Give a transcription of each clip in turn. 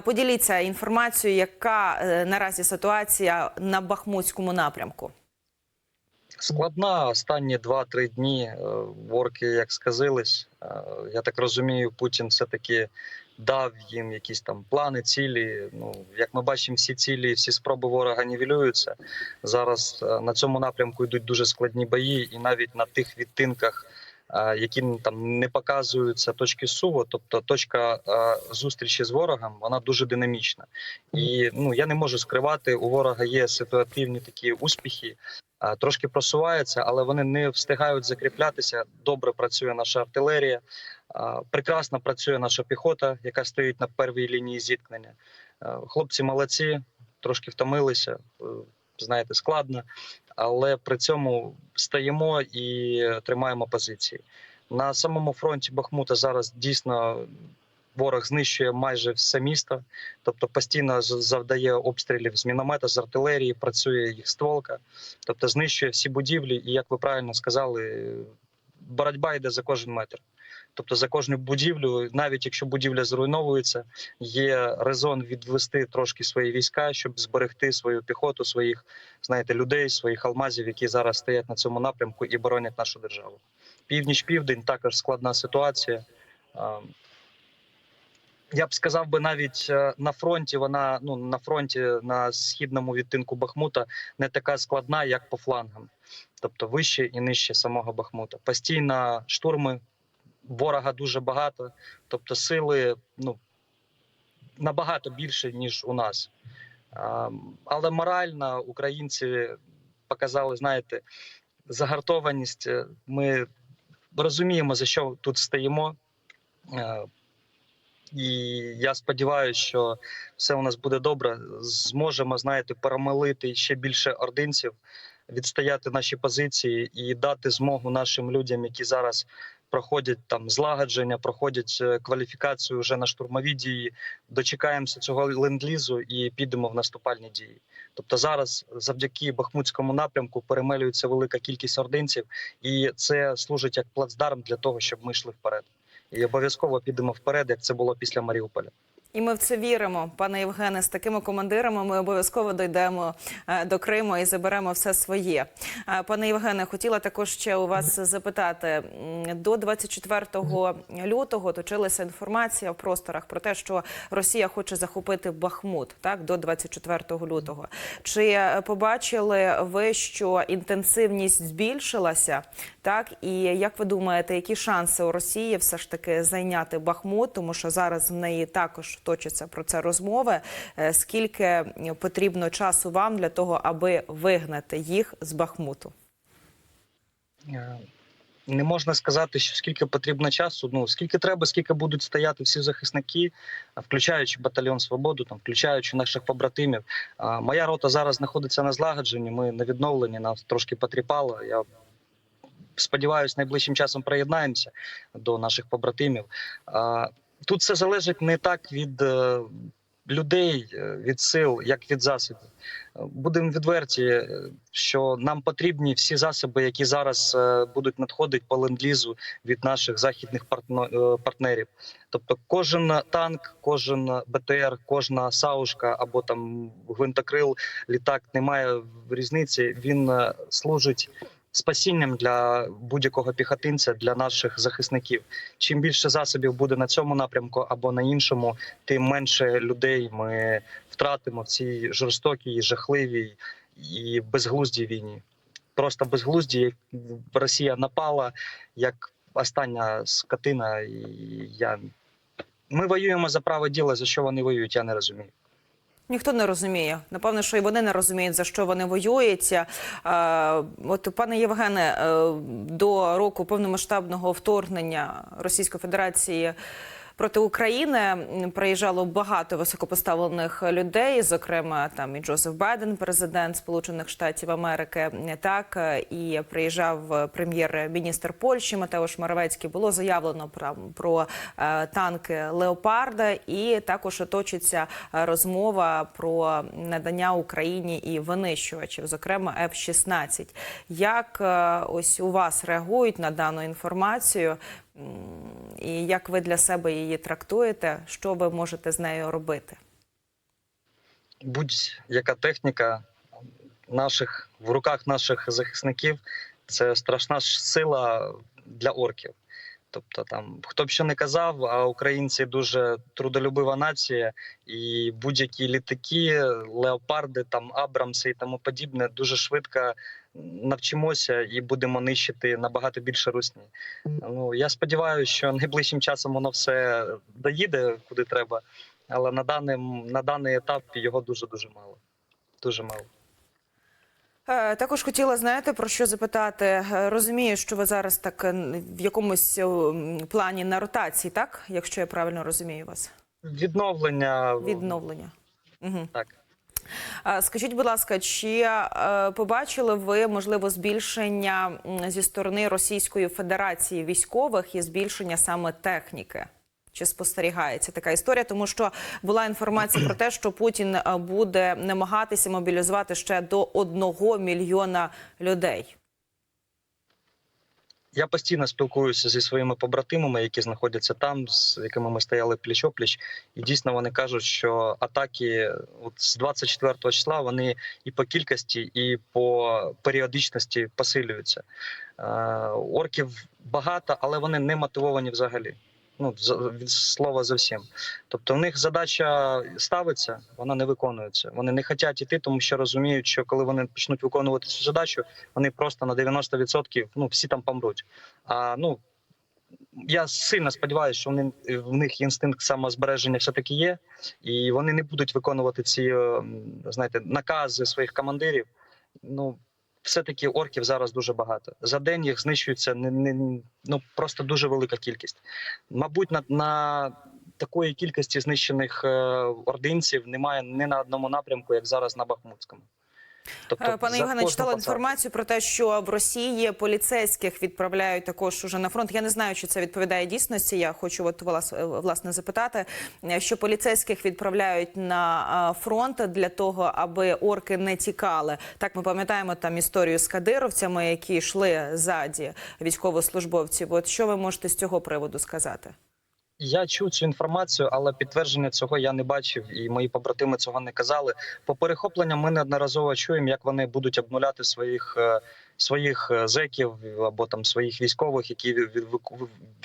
Поділіться інформацією, яка е, наразі ситуація на Бахмутському напрямку. Складна останні 2-3 дні. е, Ворки як сказились. Е, Я так розумію, Путін все-таки дав їм якісь там плани, цілі. Ну, як ми бачимо, всі цілі, всі спроби ворога нівелюються. Зараз е, на цьому напрямку йдуть дуже складні бої, і навіть на тих відтинках, е, які там не показуються точки суву, тобто точка зустрічі з ворогом, вона дуже динамічна. І ну я не можу скривати, у ворога є ситуативні такі успіхи. Трошки просуваються, але вони не встигають закріплятися. Добре працює наша артилерія, прекрасно працює наша піхота, яка стоїть на первій лінії зіткнення. Хлопці молодці, трошки втомилися. Знаєте, складно, але при цьому стаємо і тримаємо позиції. На самому фронті Бахмута зараз дійсно ворог знищує майже все місто, тобто постійно завдає обстрілів з міномета, з артилерії, працює їх стволка, тобто знищує всі будівлі. І як ви правильно сказали, боротьба йде за кожен метр. Тобто за кожну будівлю, навіть якщо будівля зруйновується, є резон відвести трошки свої війська, щоб зберегти свою піхоту, своїх знаєте, людей, своїх алмазів, які зараз стоять на цьому напрямку і боронять нашу державу. Північ-південь також складна ситуація. Я б сказав би навіть е, на фронті вона ну на фронті на східному відтинку Бахмута не така складна, як по флангам, тобто вище і нижче самого Бахмута. Постійно штурми ворога дуже багато, тобто сили ну набагато більше ніж у нас. Але морально українці показали, знаєте, загартованість. Е, Ми розуміємо, за що тут стоїмо. Е, І я сподіваюся, що все у нас буде добре. Зможемо, знаєте, перемолити ще більше ординців, відстояти наші позиції і дати змогу нашим людям, які зараз проходять там злагодження, проходять е, кваліфікацію вже на штурмові дії. Дочекаємося цього ленд-лізу і підемо в наступальні дії. Тобто зараз, завдяки Бахмутському напрямку, перемелюється велика кількість ординців, і це служить як плацдарм для того, щоб ми йшли вперед. І обов'язково підемо вперед, як це було після Маріуполя. І ми в це віримо, пане Євгене. З такими командирами ми обов'язково дойдемо е, до Криму і заберемо все своє. Е, Пане Євгене, хотіла також ще у вас запитати до 24 лютого. Точилася інформація в просторах про те, що Росія хоче захопити Бахмут так до 24 лютого. Чи е, побачили ви, що інтенсивність збільшилася? Так і як ви думаєте, які шанси у Росії все ж таки зайняти Бахмут? Тому що зараз в неї також точаться про це розмови. Е, Скільки потрібно часу вам для того, аби вигнати їх з Бахмуту? Е, Не можна сказати, що скільки потрібно часу. Ну скільки треба, скільки будуть стояти всі захисники, включаючи батальйон свободу, там включаючи наших побратимів. А, Моя рота зараз знаходиться на злагодженні. Ми на відновленні, нас трошки потріпало. Я сподіваюся, найближчим часом приєднаємося до наших побратимів. Тут все залежить не так від е, людей, е, від сил, як від засобів. Будемо відверті, е, що нам потрібні всі засоби, які зараз будуть надходити по ленд-лізу від наших західних партнерів. Тобто, кожен танк, кожен БТР, кожна саушка або там гвинтокрил, літак немає різниці. Він служить спасінням для будь-якого піхотинця, для наших захисників. Чим більше засобів буде на цьому напрямку або на іншому, тим менше людей ми втратимо в цій жорстокій, жахливій і безглуздій війні. Просто безглузді як Росія напала як остання скотина. І я ми воюємо за право діла. За що вони воюють? Я не розумію. Ніхто не розуміє. Напевно, що і вони не розуміють, за що вони воюють. От, пане Євгене, е, до року повномасштабного вторгнення Російської Федерації. Проти України приїжджало багато високопоставлених людей, зокрема там і Джозеф Байден, президент Сполучених Штатів Америки. Так е, і приїжджав прем'єр-міністр Польщі Матеуш Моравецький. Було заявлено про, про е, танки Леопарда, і також точиться е, розмова про надання Україні і винищувачів, зокрема F-16. Як е, ось у вас реагують на дану інформацію? І як ви для себе її трактуєте? Що ви можете з нею робити? Будь-яка техніка наших в руках наших захисників це страшна сила для орків. Тобто, там хто б що не казав, а українці дуже трудолюбива нація, і будь-які літаки, леопарди, там Абрамси і тому подібне дуже швидко навчимося і будемо нищити набагато більше русні. Ну я сподіваюся, що найближчим часом воно все доїде куди треба, але на даний, на даний етап його дуже дуже мало. Дуже мало. Е, Також хотіла знаєте про що запитати. Е, Розумію, що ви зараз так е, в якомусь плані на ротації, так? Якщо я правильно розумію вас. Відновлення Відновлення. Угу. Так. Скажіть, будь ласка, чи е, побачили ви можливо збільшення зі сторони Російської Федерації військових і збільшення саме техніки? Чи спостерігається така історія? Тому що була інформація про те, що Путін е, буде намагатися мобілізувати ще до одного мільйона людей. Я постійно спілкуюся зі своїми побратимами, які знаходяться там, з якими ми стояли пліч опліч, і дійсно вони кажуть, що атаки от з 24 числа вони і по кількості, і по періодичності посилюються. Е, орків багато, але вони не мотивовані взагалі. Ну, від слова зовсім. Тобто, в них задача ставиться, вона не виконується. Вони не хочуть іти, тому що розуміють, що коли вони почнуть виконувати цю задачу, вони просто на 90% ну, всі там помруть. А ну я сильно сподіваюся, що вони в них інстинкт самозбереження все таки є, і вони не будуть виконувати ці е, знаєте накази своїх командирів. Ну все-таки орків зараз дуже багато. За день їх знищується не, не ну просто дуже велика кількість. Мабуть, на, на такої кількості знищених е, ординців немає ні на одному напрямку, як зараз на Бахмутському. Тобто, Е, Пане Євгене, читала інформацію про те, що в Росії поліцейських відправляють також уже на фронт. Я не знаю, чи це відповідає дійсності. Я хочу от вас е, власне запитати, е, що поліцейських відправляють на фронт для того, аби орки не тікали. Так ми пам'ятаємо там історію з кадировцями, які йшли ззаді військовослужбовців. От що ви можете з цього приводу сказати? Я чув цю інформацію, але підтвердження цього я не бачив, і мої побратими цього не казали. По перехопленням ми неодноразово чуємо, як вони будуть обнуляти своїх е, своїх е, зеків або там своїх військових, які від- від-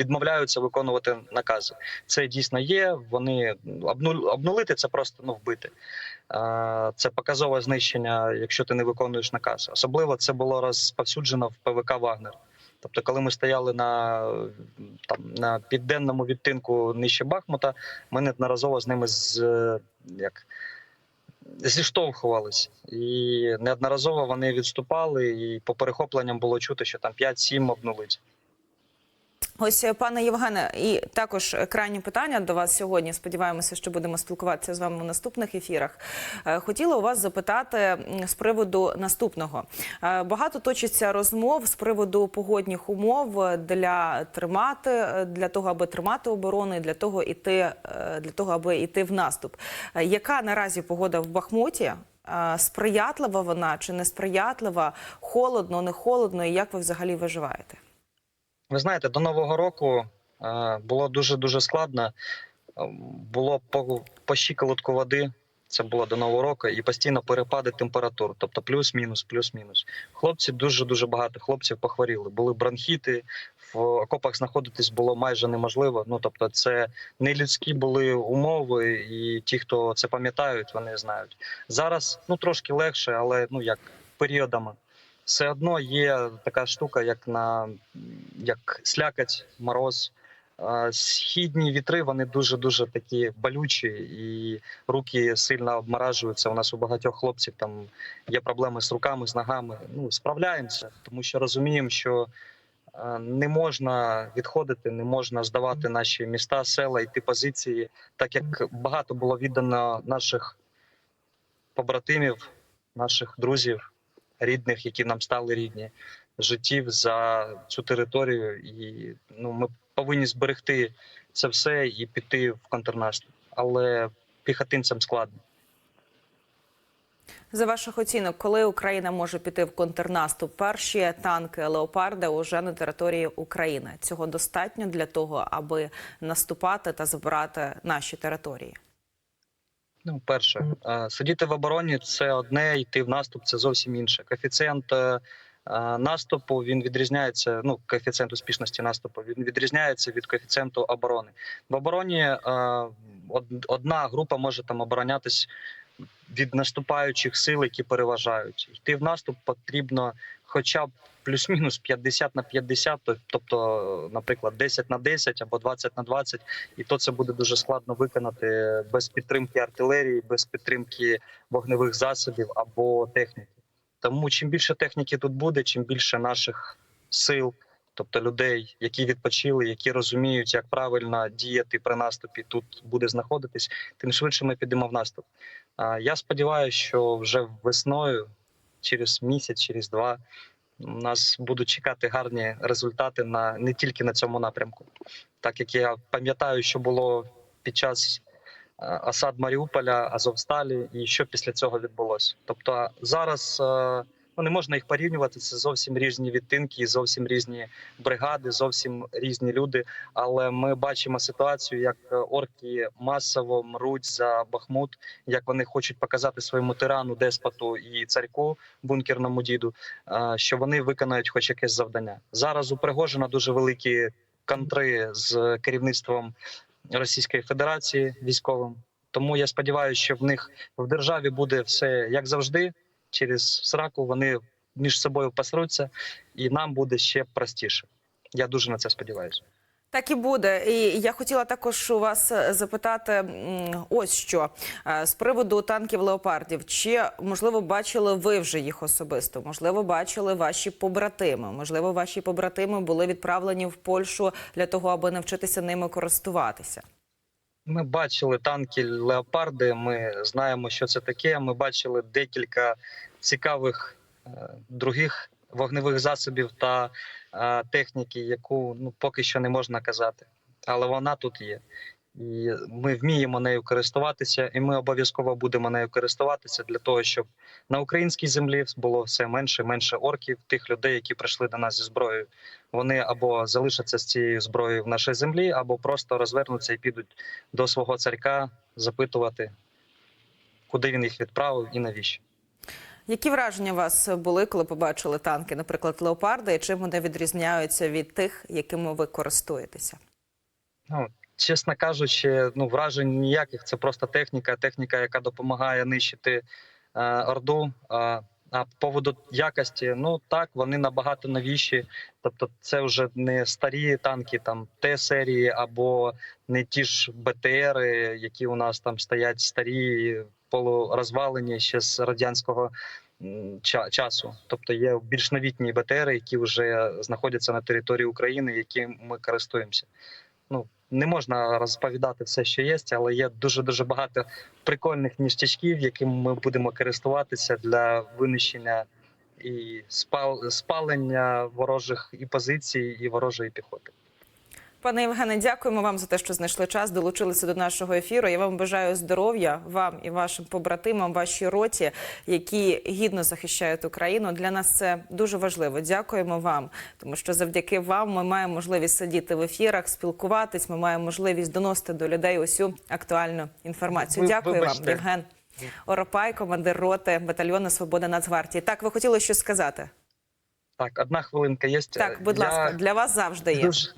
відмовляються виконувати накази. Це дійсно є. Вони обнулити це просто ну вбити. Е, Це показове знищення, якщо ти не виконуєш наказ. Особливо це було розповсюджено в ПВК Вагнер. Тобто, коли ми стояли на там на південному відтинку нижче Бахмута, ми неодноразово з ними з е, як зіштовхувались, і неодноразово вони відступали, і по перехопленням було чути, що там 5-7 обнулить. Ось, е, пане Євгене, і також крайнє питання до вас сьогодні. Сподіваємося, що будемо спілкуватися з вами в наступних ефірах. Е, Хотіла у вас запитати з приводу наступного. Е, Багато точиться розмов з приводу погодних умов для тримати, для того, аби тримати оборону, і для того іти, для того, аби йти в наступ. Яка наразі погода в Бахмуті? Сприятлива вона чи несприятлива? Холодно, не холодно? І як ви взагалі виживаєте? Ви знаєте, до нового року е, було дуже дуже складно. Е, Було по, по щиколотку води. Це було до нового року, і постійно перепади температур, тобто плюс-мінус, плюс-мінус. Хлопці дуже дуже багато хлопців похворіли. Були бронхіти, в окопах знаходитись було майже неможливо. Ну тобто, це не людські були умови, і ті, хто це пам'ятають, вони знають. Зараз ну трошки легше, але ну як періодами. Все одно є така штука, як на як слякать, мороз. Східні вітри вони дуже дуже такі болючі, і руки сильно обморажуються. У нас у багатьох хлопців там є проблеми з руками, з ногами. Ну справляємося, тому що розуміємо, що не можна відходити, не можна здавати наші міста, села, йти позиції, так як багато було віддано наших побратимів, наших друзів, рідних, які нам стали рідні, життів за цю територію, і ну ми повинні зберегти це все і піти в контрнаступ. Але піхотинцям складно. За ваших оцінок, коли Україна може піти в контрнаступ? Перші танки леопарди уже на території України. Цього достатньо для того, аби наступати та забирати наші території. Ну, перше, е, сидіти в обороні це одне, йти в наступ це зовсім інше. Коефіцієнт е, е, наступу він відрізняється. Ну, коефіцієнт успішності наступу він відрізняється від коефіцієнту оборони. В обороні од- одна група може там оборонятись від наступаючих сил, які переважають. Йти в наступ потрібно хоча б плюс-мінус 50 на 50, тобто, наприклад, 10 на 10 або 20 на 20, і то це буде дуже складно виконати без підтримки артилерії, без підтримки вогневих засобів або техніки. Тому чим більше техніки тут буде, чим більше наших сил, тобто людей, які відпочили, які розуміють, як правильно діяти при наступі, тут буде знаходитись, тим швидше ми підемо в наступ. Я сподіваюся, що вже весною, через місяць, через два, нас будуть чекати гарні результати на не тільки на цьому напрямку, так як я пам'ятаю, що було під час е, осад Маріуполя, Азовсталі, і що після цього відбулося. Тобто зараз е, ну, не можна їх порівнювати. Це зовсім різні відтинки, зовсім різні бригади, зовсім різні люди. Але ми бачимо ситуацію, як е, орки масово мруть за Бахмут, як вони хочуть показати своєму тирану, деспоту і царьку бункерному діду, е, що вони виконають хоч якесь завдання. Зараз у Пригожина дуже великі контри з керівництвом Російської Федерації військовим. Тому я сподіваюся, що в них в державі буде все як завжди. Через сраку вони між собою посруться, і нам буде ще простіше. Я дуже на це сподіваюся. Так і буде. І я хотіла також у вас е, запитати ось що Е, з приводу танків леопардів. Чи можливо бачили ви вже їх особисто? Можливо, бачили ваші побратими? Можливо, ваші побратими були відправлені в Польщу для того, аби навчитися ними користуватися? Ми бачили танки леопарди. Ми знаємо, що це таке. Ми бачили декілька цікавих е, других вогневих засобів та е, техніки, яку ну поки що не можна казати, але вона тут є. І ми вміємо нею користуватися, і ми обов'язково будемо нею користуватися для того, щоб на українській землі було все менше і менше орків, тих людей, які прийшли до нас зі зброєю. Вони або залишаться з цією зброєю в нашій землі, або просто розвернуться і підуть до свого царька запитувати, куди він їх відправив і навіщо. Які враження у вас були, коли побачили танки, наприклад, леопарди, і чим вони відрізняються від тих, якими ви користуєтеся? Ну, чесно кажучи, ну вражень ніяких. Це просто техніка, техніка, яка допомагає нищити е, орду. Е, а по поводу якості, ну так, вони набагато новіші. Тобто, це вже не старі танки, там Т-серії, або не ті ж БТРи, які у нас там стоять старі, полурозвалені ще з радянського ча- часу. Тобто є більш новітні БТРи, які вже знаходяться на території України, які ми користуємося. Ну не можна розповідати все, що є, але є дуже дуже багато прикольних ніштячків, якими ми будемо користуватися для винищення і спал- спалення ворожих і позицій, і ворожої піхоти. Пане Євгене, дякуємо вам за те, що знайшли час, долучилися до нашого ефіру. Я вам бажаю здоров'я вам і вашим побратимам, вашій роті, які гідно захищають Україну. Для нас це дуже важливо. Дякуємо вам, тому що завдяки вам ми маємо можливість сидіти в ефірах, спілкуватись. Ми маємо можливість доносити до людей усю актуальну інформацію. Ви- Дякую вибачте. вам, Євген Оропай, командир роти батальйону Свобода Нацгвардії. Так, ви хотіли щось сказати? Так, одна хвилинка є. Так, будь Я ласка, для вас завжди є. Дуже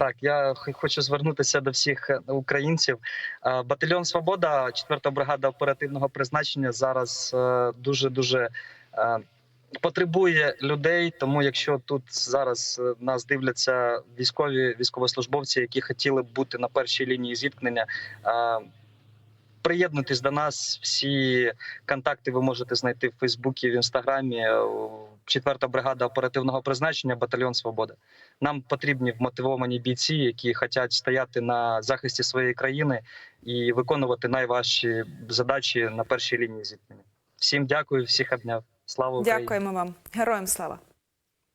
так. Я хочу звернутися до всіх е, українців. Е, Батальйон Свобода, 4-та бригада оперативного призначення зараз дуже дуже потребує людей. Тому, якщо тут зараз е, нас дивляться військові військовослужбовці, які хотіли б бути на першій лінії зіткнення. Е, Приєднуйтесь до нас. Всі контакти ви можете знайти в Фейсбуці, в інстаграмі. Четверта бригада оперативного призначення, батальйон Свобода. Нам потрібні вмотивовані бійці, які хочуть стояти на захисті своєї країни і виконувати найважчі задачі на першій лінії зіткнення. Всім дякую, всіх обняв. Слава Україні! Дякуємо вам, героям слава.